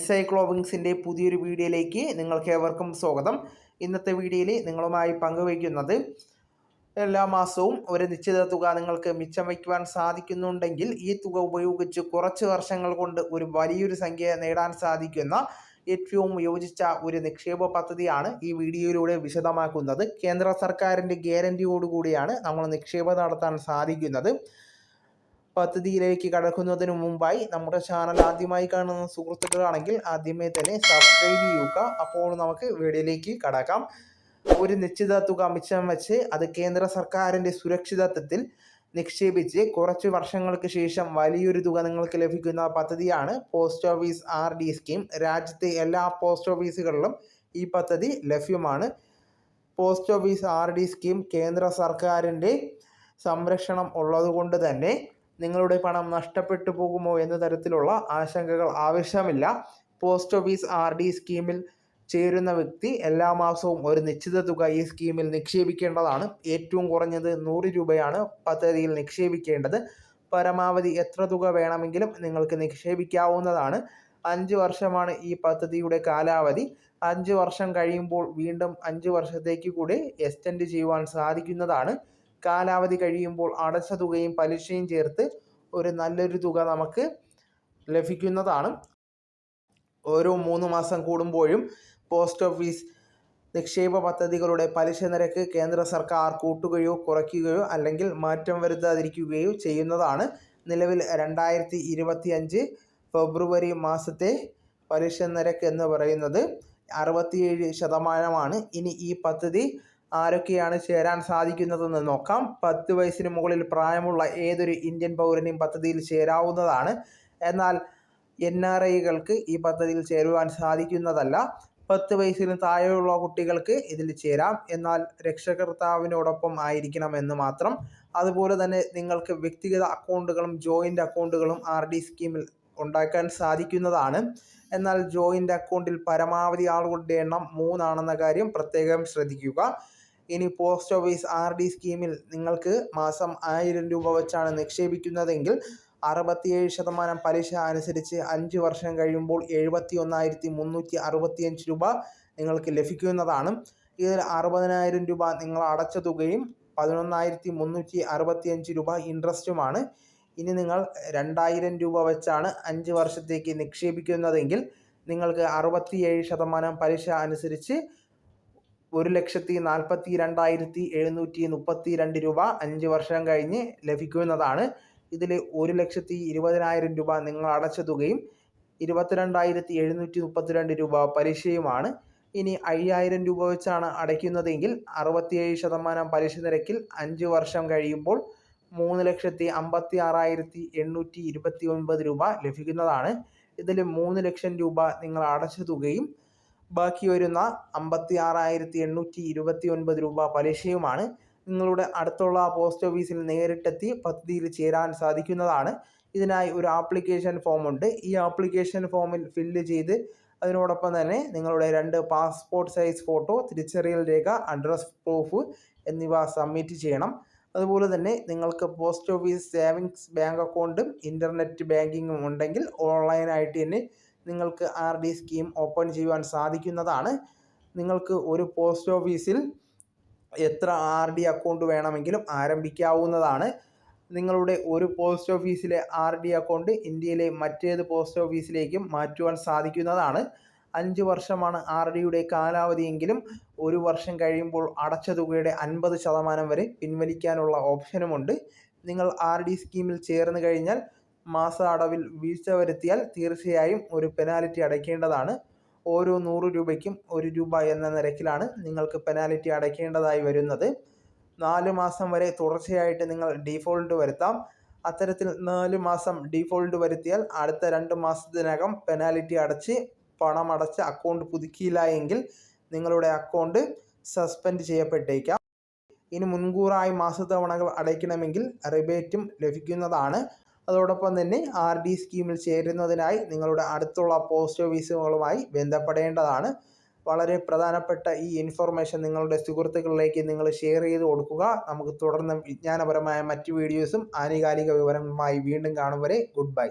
സൈക്ലോവിങ്സിന്റെ പുതിയൊരു വീഡിയോയിലേക്ക് നിങ്ങൾക്ക് ഏവർക്കും സ്വാഗതം. ഇന്നത്തെ വീഡിയോയിൽ നിങ്ങളുമായി പങ്കുവയ്ക്കുന്നത് എല്ലാ മാസവും ഒരു നിശ്ചിത തുക നിങ്ങൾക്ക് മിച്ചം വയ്ക്കുവാൻ സാധിക്കുന്നുണ്ടെങ്കിൽ ഈ തുക ഉപയോഗിച്ച് കുറച്ച് വർഷങ്ങൾ കൊണ്ട് ഒരു വലിയൊരു സംഖ്യ നേടാൻ സാധിക്കുന്ന ഏറ്റവും യോജിച്ച ഒരു നിക്ഷേപ പദ്ധതിയാണ് ഈ വീഡിയോയിലൂടെ വിശദമാക്കുന്നത്. കേന്ദ്ര സർക്കാരിന്റെ ഗ്യാരന്റിയോടുകൂടിയാണ് നമ്മൾ നിക്ഷേപം നടത്താൻ സാധിക്കുന്നത്. പദ്ധതിയിലേക്ക് കടക്കുന്നതിന് മുമ്പായി നമ്മുടെ ചാനൽ ആദ്യമായി കാണുന്ന സുഹൃത്തുക്കളാണെങ്കിൽ ആദ്യമേ തന്നെ സബ്സ്ക്രൈബ് ചെയ്യുക. അപ്പോൾ നമുക്ക് വീഡിയോയിലേക്ക് കടക്കാം. ഒരു നിശ്ചിത തുക മിച്ചം വെച്ച് അത് കേന്ദ്ര സർക്കാരിന്റെ സുരക്ഷിതത്വത്തിൽ നിക്ഷേപിച്ച് കുറച്ച് വർഷങ്ങൾക്ക് ശേഷം വലിയൊരു തുക നിങ്ങൾക്ക് ലഭിക്കുന്ന പദ്ധതിയാണ് post office R D scheme രാജ്യത്തെ എല്ലാ പോസ്റ്റ് ഓഫീസുകളിലും ഈ പദ്ധതി ലഭ്യമാണ്. Post office R D scheme കേന്ദ്ര സർക്കാരിന്റെ സംരക്ഷണം ഉള്ളതുകൊണ്ട് തന്നെ നിങ്ങളുടെ പണം നഷ്ടപ്പെട്ടു പോകുമോ എന്ന തരത്തിലുള്ള ആശങ്കകൾ ആവശ്യമില്ല. പോസ്റ്റ് ഓഫീസ് ആർ ഡി സ്കീമിൽ ചേരുന്ന വ്യക്തി എല്ലാ മാസവും ഒരു നിശ്ചിത തുക ഈ സ്കീമിൽ നിക്ഷേപിക്കേണ്ടതാണ്. ഏറ്റവും കുറഞ്ഞത് നൂറ് രൂപയാണ് പദ്ധതിയിൽ നിക്ഷേപിക്കേണ്ടത്. പരമാവധി എത്ര തുക വേണമെങ്കിലും നിങ്ങൾക്ക് നിക്ഷേപിക്കാവുന്നതാണ്. അഞ്ച് വർഷമാണ് ഈ പദ്ധതിയുടെ കാലാവധി. അഞ്ച് വർഷം കഴിയുമ്പോൾ വീണ്ടും അഞ്ച് വർഷത്തേക്ക് കൂടി എക്സ്റ്റെൻഡ് ചെയ്യുവാൻ സാധിക്കുന്നതാണ്. കാലാവധി കഴിയുമ്പോൾ അടച്ച തുകയും പലിശയും ചേർത്ത് ഒരു നല്ലൊരു തുക നമുക്ക് ലഭിക്കുന്നതാണ്. ഓരോ മൂന്ന് മാസം കൂടുമ്പോഴും പോസ്റ്റ് ഓഫീസ് നിക്ഷേപ പദ്ധതികളുടെ പലിശ നിരക്ക് കേന്ദ്ര സർക്കാർ കൂട്ടുകയോ കുറയ്ക്കുകയോ അല്ലെങ്കിൽ മാറ്റം വരുത്താതിരിക്കുകയോ ചെയ്യുന്നതാണ്. നിലവിൽ രണ്ടായിരത്തി ഇരുപത്തി അഞ്ച് ഫെബ്രുവരി മാസത്തെ പലിശ നിരക്ക് എന്ന് പറയുന്നത് അറുപത്തിയേഴ് ശതമാനമാണ്. ഇനി ഈ പദ്ധതി ആരൊക്കെയാണ് ചേരാൻ സാധിക്കുന്നതെന്ന് നോക്കാം. പത്ത് വയസ്സിന് മുകളിൽ പ്രായമുള്ള ഏതൊരു ഇന്ത്യൻ പൗരനെയും പദ്ധതിയിൽ ചേരാവുന്നതാണ്. എന്നാൽ എൻ ആർ ഐകൾക്ക് ഈ പദ്ധതിയിൽ ചേരുവാൻ സാധിക്കുന്നതല്ല. പത്ത് വയസ്സിന് താഴെയുള്ള കുട്ടികൾക്ക് ഇതിൽ ചേരാം. എന്നാൽ രക്ഷകർത്താവിനോടൊപ്പം ആയിരിക്കണം എന്ന് മാത്രം. അതുപോലെ തന്നെ നിങ്ങൾക്ക് വ്യക്തിഗത അക്കൗണ്ടുകളും ജോയിന്റ് അക്കൗണ്ടുകളും ആർ ഡി സ്കീമിൽ ഉണ്ടാക്കാൻ സാധിക്കുന്നതാണ്. എന്നാൽ ജോയിന്റ് അക്കൗണ്ടിൽ പരമാവധി ആളുകളുടെ എണ്ണം മൂന്നാണെന്ന കാര്യം പ്രത്യേകം ശ്രദ്ധിക്കുക. ഇനി പോസ്റ്റ് ഓഫീസ് ആർ ഡി സ്കീമിൽ നിങ്ങൾക്ക് മാസം ആയിരം രൂപ വെച്ചാണ് നിക്ഷേപിക്കുന്നതെങ്കിൽ അറുപത്തിയേഴ് ശതമാനം പലിശ അനുസരിച്ച് അഞ്ച് വർഷം കഴിയുമ്പോൾ എഴുപത്തി ഒന്നായിരത്തി മുന്നൂറ്റി അറുപത്തിയഞ്ച് രൂപ നിങ്ങൾക്ക് ലഭിക്കുന്നതാണ്. ഇതിൽ അറുപതിനായിരം രൂപ നിങ്ങൾ അടച്ച തുകയും പതിനൊന്നായിരത്തി മുന്നൂറ്റി അറുപത്തിയഞ്ച് രൂപ ഇൻട്രസ്റ്റുമാണ്. ഇനി നിങ്ങൾ രണ്ടായിരം രൂപ വെച്ചാണ് അഞ്ച് വർഷത്തേക്ക് നിക്ഷേപിക്കുന്നതെങ്കിൽ നിങ്ങൾക്ക് അറുപത്തിയേഴ് ശതമാനം പലിശ അനുസരിച്ച് ഒരു ലക്ഷത്തി നാൽപ്പത്തി രണ്ടായിരത്തി എഴുന്നൂറ്റി മുപ്പത്തി രണ്ട് രൂപ അഞ്ച് വർഷം കഴിഞ്ഞ് ലഭിക്കുന്നതാണ്. ഇതിൽ ഒരു ലക്ഷത്തി ഇരുപതിനായിരം രൂപ നിങ്ങൾ അടച്ച തുകയും ഇരുപത്തിരണ്ടായിരത്തി എഴുന്നൂറ്റി മുപ്പത്തിരണ്ട് രൂപ പലിശയുമാണ്. ഇനി അയ്യായിരം രൂപ വെച്ചാണ് അടയ്ക്കുന്നതെങ്കിൽ അറുപത്തിയേഴ് ശതമാനം പലിശ നിരക്കിൽ അഞ്ച് വർഷം കഴിയുമ്പോൾ മൂന്ന് ലക്ഷത്തി അമ്പത്തി ആറായിരത്തി എണ്ണൂറ്റി ഇരുപത്തി ഒൻപത് രൂപ ലഭിക്കുന്നതാണ്. ഇതിൽ മൂന്ന് ലക്ഷം രൂപ നിങ്ങൾ അടച്ച തുകയും ബാക്കി വരുന്ന അമ്പത്തി ആറായിരത്തി എണ്ണൂറ്റി ഇരുപത്തി ഒൻപത് രൂപ പലിശയുമാണ്. നിങ്ങളുടെ അടുത്തുള്ള പോസ്റ്റ് ഓഫീസിൽ നേരിട്ടെത്തി പദ്ധതിയിൽ ചേരാൻ സാധിക്കുന്നതാണ്. ഇതിനായി ഒരു ആപ്ലിക്കേഷൻ ഫോം ഉണ്ട് ഈ ആപ്ലിക്കേഷൻ ഫോമിൽ ഫില്ല് ചെയ്ത് അതിനോടൊപ്പം തന്നെ നിങ്ങളുടെ രണ്ട് പാസ്പോർട്ട് സൈസ് ഫോട്ടോ തിരിച്ചറിയൽ രേഖ അഡ്രസ് പ്രൂഫ് എന്നിവ സബ്മിറ്റ് ചെയ്യണം. അതുപോലെ തന്നെ നിങ്ങൾക്ക് പോസ്റ്റ് ഓഫീസ് സേവിങ്സ് ബാങ്ക് അക്കൗണ്ടും ഇന്റർനെറ്റ് ബാങ്കിങ്ങും ഉണ്ടെങ്കിൽ ഓൺലൈനായിട്ട് തന്നെ നിങ്ങൾക്ക് ആർ ഡി സ്കീം ഓപ്പൺ ചെയ്യുവാൻ സാധിക്കുന്നതാണ്. നിങ്ങൾക്ക് ഒരു പോസ്റ്റ് ഓഫീസിൽ എത്ര ആർ ഡി അക്കൗണ്ട് വേണമെങ്കിലും ആരംഭിക്കാവുന്നതാണ്. നിങ്ങളുടെ ഒരു പോസ്റ്റ് ഓഫീസിലെ ആർ ഡി അക്കൗണ്ട് ഇന്ത്യയിലെ മറ്റേത് പോസ്റ്റ് ഓഫീസിലേക്കും മാറ്റുവാൻ സാധിക്കുന്നതാണ്. അഞ്ച് വർഷമാണ് ആർ ഡിയുടെ കാലാവധിയെങ്കിലും ഒരു വർഷം കഴിയുമ്പോൾ അടച്ച തുകയുടെ അൻപത് ശതമാനം വരെ പിൻവലിക്കാനുള്ള ഓപ്ഷനുമുണ്ട് നിങ്ങൾ ആർ ഡി സ്കീമിൽ ചേർന്ന് കഴിഞ്ഞാൽ മാസ അടവിൽ വീഴ്ച വരുത്തിയാൽ തീർച്ചയായും ഒരു പെനാൽറ്റി അടയ്ക്കേണ്ടതാണ്. ഓരോ നൂറ് രൂപയ്ക്കും ഒരു രൂപ എന്ന നിരക്കിലാണ് നിങ്ങൾക്ക് പെനാൽറ്റി അടയ്ക്കേണ്ടതായി വരുന്നത്. നാല് മാസം വരെ തുടർച്ചയായിട്ട് നിങ്ങൾ ഡീഫോൾട്ട് വരുത്താം. അത്തരത്തിൽ നാല് മാസം ഡീഫോൾട്ട് വരുത്തിയാൽ അടുത്ത രണ്ട് മാസത്തിനകം പെനാൽറ്റി അടച്ച് പണം അടച്ച് അക്കൗണ്ട് പുതുക്കിയില്ല എങ്കിൽ നിങ്ങളുടെ അക്കൗണ്ട് സസ്പെൻഡ് ചെയ്യപ്പെട്ടേക്കാം. ഇനി മുൻകൂറായി മാസത്തവണകൾ അടയ്ക്കണമെങ്കിൽ റിബേറ്റും ലഭിക്കുന്നതാണ്. അതോടൊപ്പം തന്നെ ആർ ഡി സ്കീമിൽ ചേരുന്നതിനായി നിങ്ങളുടെ അടുത്തുള്ള പോസ്റ്റ് ഓഫീസുകളുമായി ബന്ധപ്പെടേണ്ടതാണ്. വളരെ പ്രധാനപ്പെട്ട ഈ ഇൻഫർമേഷൻ നിങ്ങളുടെ സുഹൃത്തുക്കളിലേക്ക് നിങ്ങൾ ഷെയർ ചെയ്ത് കൊടുക്കുക. നമുക്ക് തുടർന്ന് വിജ്ഞാനപരമായ മറ്റ് വീഡിയോസും ആനുകാലിക വിവരങ്ങളുമായി വീണ്ടും കാണും വരെ. Good bye